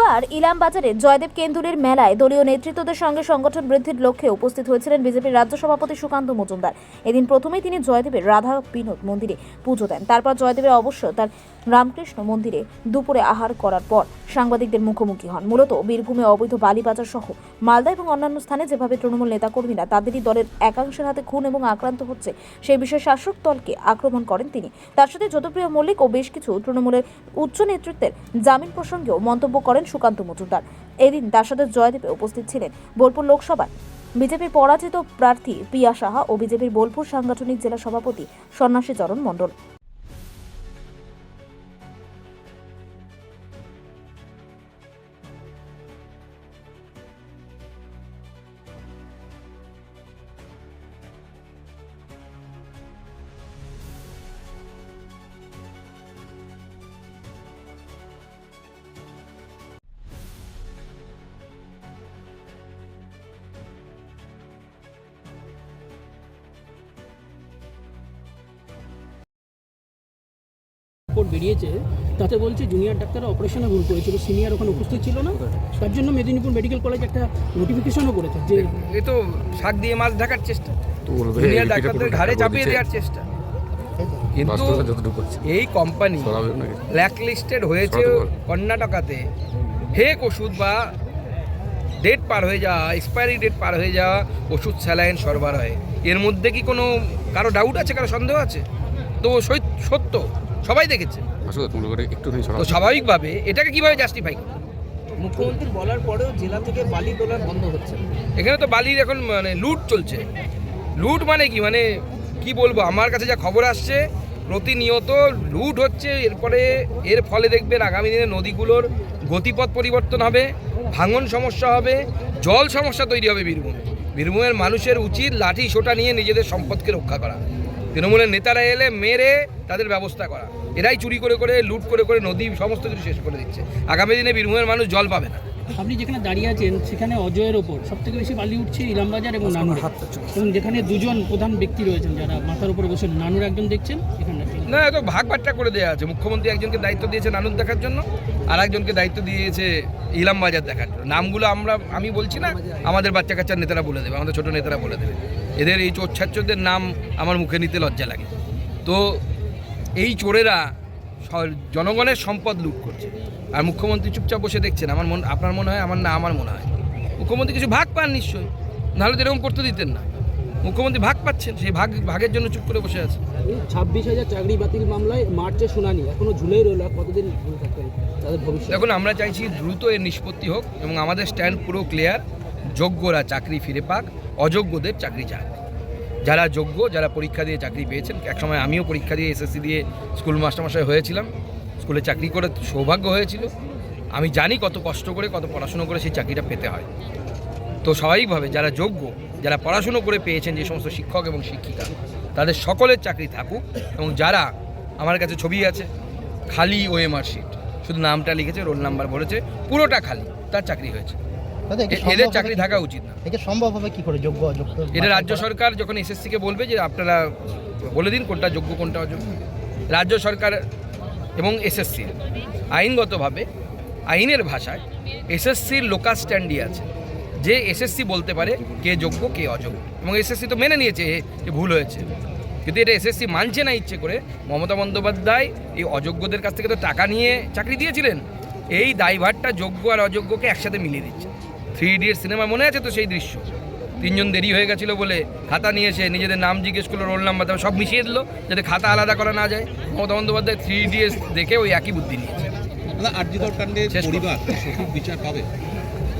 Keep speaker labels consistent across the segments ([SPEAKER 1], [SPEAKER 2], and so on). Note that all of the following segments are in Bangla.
[SPEAKER 1] বুধবার ইলাম বাজারে জয়দেব কেন্দুরের মেলায় দলীয় নেতৃত্বদের সঙ্গে সংগঠন বৃদ্ধির লক্ষ্যে উপস্থিত হয়েছিলেন বিজেপির রাজ্য সভাপতি সুকান্ত মজুমদার। এদিন প্রথমেই তিনি জয়দেবের রাধা বিনোদ মন্দিরে পুজো দেন। তারপর জয়দেবের অবশ্য তার রামকৃষ্ণ মন্দিরে দুপুরে আহার করার পর সাংবাদিকদের মুখোমুখি হন। মূলত বীরভূমে অবৈধ বালিবাজার সহ মালদা এবং অন্যান্য স্থানে যেভাবে তৃণমূল নেতাকর্মীরা তাদেরই দলের একাংশের হাতে খুন এবং আক্রান্ত হচ্ছে, সেই বিষয়ে শাসক দলকে আক্রমণ করেন তিনি। তার সাথে জ্যোতিপ্রিয় মল্লিক ও বেশ কিছু তৃণমূলের উচ্চ নেতৃত্বের জামিন প্রসঙ্গেও মন্তব্য করেন সুকান্ত মজুমদার। এদিন তার সাথে জয়দেবে উপস্থিত ছিলেন বোলপুর লোকসভায় বিজেপির পরাজিত প্রার্থী প্রিয়া সাহা ও বিজেপির বোলপুর সাংগঠনিক জেলা সভাপতি সন্ন্যাসী চরণ মণ্ডল।
[SPEAKER 2] রিপোর্ট বেরিয়েছে তাতে বলছে জুনিয়র ডাক্তার অপারেশনে ভুল করেছিল সিনিয়র ওখানে উপস্থিত ছিল না। তার জন্য মেদিনীপুর মেডিকেল কলেজ একটা নোটিফিকেশনও করেছে যে
[SPEAKER 3] এ তো শাক দিয়ে মাছ ঢাকার চেষ্টা। জুনিয়র ডাক্তারদের ঘাড়ে চাপিয়ে দেওয়ার চেষ্টা। কিন্তু এই কোম্পানি
[SPEAKER 4] সরাবে নাকি?
[SPEAKER 3] ব্ল্যাক লিস্টেড হয়েছে কর্ণাটকাতে। ফেক ওষুধ বা ডেট পার হয়ে যাওয়া এক্সপায়ারি ডেট পার হয়ে যাওয়া ওষুধ স্যালাইন সরবরাহে। এর মধ্যে কি কোনো কারও ডাউট আছে কারও সন্দেহ আছে? তো সত্য। সবাই দেখেছে। তো স্বাভাবিকভাবে এটাকে কীভাবে জাস্টিফাই করবে?
[SPEAKER 2] মুখ্যমন্ত্রীর বলার পরেও জেলা থেকে বালি তোলা বন্ধ হচ্ছে।
[SPEAKER 3] এখানে তো বালির এখন মানে লুট চলছে। লুট মানে কি? মানে কি বলব? আমার কাছে যা খবর আসছে প্রতিনিয়ত লুট হচ্ছে এরপরে এর ফলে দেখবেন আগামী দিনে নদীগুলোর গতিপথ পরিবর্তন হবে ভাঙন সমস্যা হবে জল সমস্যা তৈরি হবে বীরভূম। বীরভূমের মানুষের উচিত লাঠি সোটা নিয়ে নিজেদের সম্পদকে রক্ষা করা। তৃণমূলের নেতারা এলে মেরে তাদের ব্যবস্থা করা। এরাই চুরি করে করে লুট করে করে নদী সমস্ত কিছু শেষ করে দিচ্ছে। আগামী দিনে বীরভূমের মানুষ জল পাবে না।
[SPEAKER 2] আপনি যেখানে দাঁড়িয়ে আছেন সেখানে অজয়ের ওপর সব থেকে বেশি বালি উঠছে ইলামবাজার এবং নানুর। এবং যেখানে দুজন প্রধান ব্যক্তি রয়েছেন যারা মাথার উপর বসে নানুর একজন দেখছেন এখানে।
[SPEAKER 3] না, এত ভাগ বাট্টা করে দেওয়া আছে। মুখ্যমন্ত্রী একজনকে দায়িত্ব দিয়েছে নানুর দেখার জন্য, আর একজনকে দায়িত্ব দিয়েছে ইলাম বাজার দেখার জন্য। নামগুলো আমরা, আমি বলছি না, আমাদের বাচ্চা কাচ্চার নেতারা বলে দেবে, আমাদের ছোটো নেতারা বলে দেবে। এদের এই চোর ছাচ্চদের নাম আমার মুখে নিতে লজ্জা লাগে। তো এই চোরেরা জনগণের সম্পদ লুট করছে। আর মুখ্যমন্ত্রী চুপচাপ বসে দেখছেন, আমার মন, আপনার মনে হয়, আমার না, আমার মনে হয়। মুখ্যমন্ত্রী কিছু ভাগ পান নিশ্চয়ই, নাহলে তো এরকম করতে দিতেন না। মুখ্যমন্ত্রী ভাগ পাচ্ছেন সেই ভাগ ভাগের জন্য চুপ করে বসে আছে।
[SPEAKER 2] ছাব্বিশ হাজার চাকরি বাতিল মামলায় মার্চে শুনানি। এখনও ঝুলেই রইল কতদিন তাদের ভবিষ্যৎ।
[SPEAKER 3] দেখুন আমরা চাইছি দ্রুত এর নিষ্পত্তি হোক এবং আমাদের স্ট্যান্ড পুরো ক্লিয়ার যোগ্যরা চাকরি ফিরে পাক অযোগ্যদের চাকরি চাক। যারা যোগ্য যারা পরীক্ষা দিয়ে চাকরি পেয়েছেন একসময় আমিও পরীক্ষা দিয়ে এসএসসি দিয়ে স্কুল মাস্টারমশাই হয়েছিলাম। স্কুলে চাকরি করে সৌভাগ্য হয়েছিল। আমি জানি কত কষ্ট করে কত পড়াশুনো করে সেই চাকরিটা পেতে হয়। তো স্বাভাবিকভাবে যারা যোগ্য যারা পড়াশুনো করে পেয়েছেন যে সমস্ত শিক্ষক এবং শিক্ষিকা তাদের সকলের চাকরি থাকুক এবং যারা আমার কাছে ছবি আছে খালি ওএমআর শিট শুধু নামটা লিখেছে রোল নাম্বার বলেছে পুরোটা খালি তার চাকরি হয়েছে। এদের চাকরি থাকা উচিত না।
[SPEAKER 5] একে সম্ভব হবে কি করে যোগ্য অযোগ্য
[SPEAKER 3] এটা রাজ্য সরকার যখন এসএসসিকে বলবে যে আপনারা বলে দিন কোনটা যোগ্য কোনটা অযোগ্য। রাজ্য সরকার এবং এসএসসি আইনগতভাবে আইনের ভাষায় এসএসসির লোকাল স্ট্যান্ডই আছে। যে এসএসসি বলতে পারে কে যোগ্য কে অযোগ্য। এবং এসএসসি তো মেনে নিয়েছে এ- যে ভুল হয়েছে। কিন্তু এটা এসএসসি মানছে না ইচ্ছে করে। মমতা বন্দ্যোপাধ্যায় এই অযোগ্যদের কাছ থেকে তো টাকা নিয়ে চাকরি দিয়েছিলেন। এই দায়ভারটা যোগ্য আর অযোগ্যকে একসাথে মিলিয়ে দিচ্ছে। থ্রি ইডিয়ট সিনেমা মনে আছে তো সেই দৃশ্য? তিনজন দেরি হয়ে গেছিল বলে খাতা নিয়ে এসে নিজেদের নাম জিজ্ঞেস করল রোল নাম্বার তারপর সব মিশিয়ে দিল যাতে খাতা আলাদা করা না যায়। মমতা বন্দ্যোপাধ্যায় থ্রি ইডিএস দেখে ওই একই বুদ্ধি নিয়েছে।
[SPEAKER 6] পরিবার বিচার পাবে?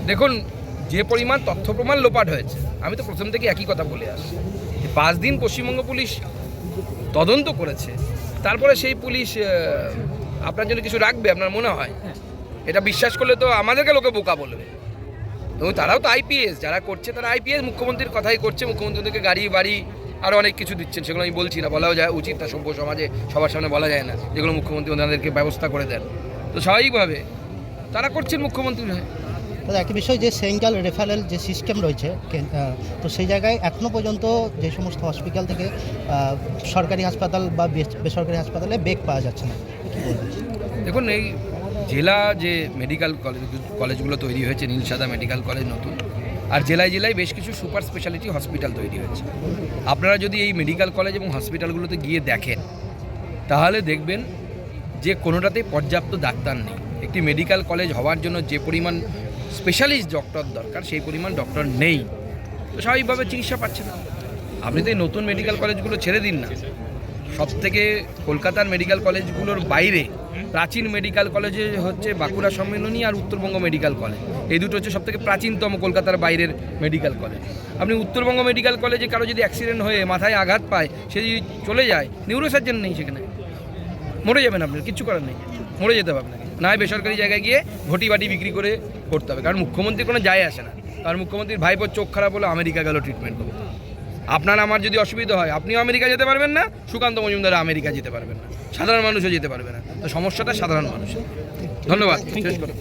[SPEAKER 3] দেখুন যে পরিমাণ তথ্য প্রমাণ লোপাট হয়েছে, আমি তো প্রথম থেকে একই কথা বলে আসছি। যে পাঁচ দিন পশ্চিমবঙ্গ পুলিশ তদন্ত করেছে, তারপরে সেই পুলিশ আপনার জন্য কিছু রাখবে, আপনার মনে হয়? এটা বিশ্বাস করলে তো আমাদেরকে লোকে বোকা বলবে। এবং তারাও তো আইপিএস যারা করছে তারা আইপিএস মুখ্যমন্ত্রীর কথাই করছে মুখ্যমন্ত্রীদেরকে গাড়ি, বাড়ি আরও অনেক কিছু দিচ্ছেন সেগুলো আমি বলছি না, বলাও যায়, উচিত না সভ্য সমাজে, সবার সামনে বলা যায় না, যেগুলো মুখ্যমন্ত্রী ওনাদেরকে ব্যবস্থা করে দেন। তো স্বাভাবিকভাবে তারা করছেন মুখ্যমন্ত্রী হয়ে।
[SPEAKER 5] একটা বিষয় যে সেন্ট্রাল রেফারেল যে সিস্টেম রয়েছে তো সেই জায়গায় এখনও পর্যন্ত যে সমস্ত হসপিটাল থেকে সরকারি হাসপাতাল বা বেসরকারি হাসপাতালে বেগ পাওয়া যাচ্ছে না?
[SPEAKER 3] দেখুন, এই জেলা যে মেডিকেল কলেজ, কলেজগুলো তৈরি হয়েছে নীলসাদা মেডিকেল কলেজ নতুন, আর জেলায় জেলায় বেশ কিছু সুপার স্পেশালিটি হসপিটাল তৈরি হয়েছে। আপনারা যদি এই মেডিকেল কলেজ এবং হসপিটালগুলোতে গিয়ে দেখেন, তাহলে দেখবেন যে কোনোটাতেই পর্যাপ্ত ডাক্তার নেই। একটি মেডিকেল কলেজ হওয়ার জন্য যে পরিমাণ স্পেশালিস্ট ডক্টর দরকার, সেই পরিমাণ ডক্টর নেই। তো স্বাভাবিকভাবে চিকিৎসা পাচ্ছে না। আপনি তো এই নতুন মেডিকেল কলেজগুলো ছেড়ে দিন না। সব থেকে কলকাতার মেডিকেল কলেজগুলোর বাইরে প্রাচীন মেডিকেল কলেজে হচ্ছে বাঁকুড়া সম্মেলনী আর উত্তরবঙ্গ মেডিকেল কলেজ এই দুটো হচ্ছে সব থেকে প্রাচীনতম কলকাতার বাইরের মেডিকেল কলেজ আপনি উত্তরবঙ্গ মেডিকেল কলেজে কারও যদি অ্যাক্সিডেন্ট হয়ে মাথায় আঘাত পায়, সে যদি চলে যায় নিউরোসার্জন নেই সেখানে। মরে যাবেন আপনি, কিচ্ছু করার নেই। মরে যেতে হবে আপনাকে না বেসরকারি জায়গায় গিয়ে ঘটি বাটি বিক্রি করে করতে হবে। কারণ মুখ্যমন্ত্রী কোনো যায় আসে না। কারণ মুখ্যমন্ত্রীর ভাইপোর চোখ খারাপ হলো আমেরিকা গেল ট্রিটমেন্ট করতে। আপনার আমার যদি অসুবিধা হয়, আপনিও আমেরিকা যেতে পারবেন না, সুকান্ত মজুমদার আমেরিকা যেতে পারবেন না। সাধারণ মানুষও যেতে পারবে না। তো সমস্যাটা সাধারণ মানুষের। ধন্যবাদ। শেষ করো